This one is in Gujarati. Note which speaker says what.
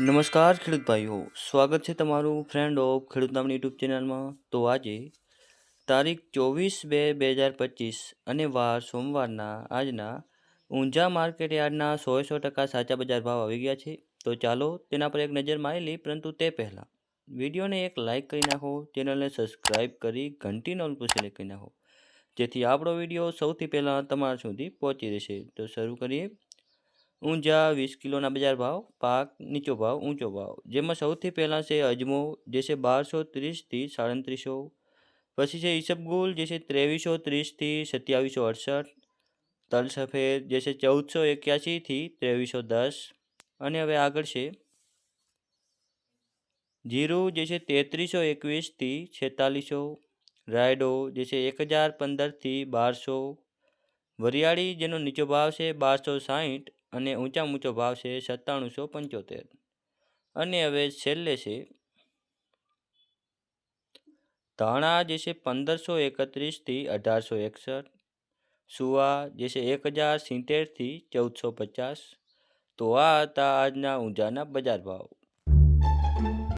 Speaker 1: નમસ્કાર ખેડૂત ભાઈઓ, સ્વાગત છે તમારું ફ્રેન્ડ ઓફ ખેડૂત નામની યુટ્યુબ ચેનલમાં તો આજે તારીખ ચોવીસ બે બે હજાર પચીસ અને વાર સોમવારના આજના ઊંઝા માર્કેટ યાર્ડના સો સો ટકા સાચા બજાર ભાવ આવી ગયા છે. તો ચાલો તેના પર એક નજર મારી લઈ પરંતુ તે પહેલાં વિડીયોને એક લાઇક કરી નાખો ચેનલને સબસ્ક્રાઈબ કરી ઘંટી નોલ પર સિલેક્ટ કરી નાખો. જેથી આપણો વીડિયો સૌથી પહેલાં તમારા સુધી પહોંચી રહેશે. તો શરૂ કરીએ. ઊંઝા વીસ કિલોના બજાર ભાવ, પાક નીચો ભાવ, ઊંચો ભાવ. જેમાં સૌથી પહેલાં છે અજમો, જે છે બારસો ત્રીસથી સાડત્રીસો. પછી છે ઈસબગુલ જે છે ત્રેવીસો ત્રીસથી સત્યાવીસો અડસઠ. તલ સફેદ જે છે ચૌદસો એક્યાસીથી ત્રેવીસો દસ. અને હવે આગળ છે જીરું, જે છે તેત્રીસો એકવીસથી છેતાલીસો. રાયડો, જે છે એક હજાર પંદરથી બારસો. વરિયાળી, જેનો નીચો ભાવ છે બારસો સાહીઠ. અને ઊંચા ઊંચો ભાવ છે સત્તાણુંસો પંચોતેર. અને હવે છેલ્લે છે, ધાણા જે છે પંદરસો એકત્રીસથી અઢારસો એકસઠ, સુવા જે છે એક હજાર સિત્તેરથી ચૌદસો પચાસ તો આ હતા આજના ઊંઝાના બજાર ભાવ.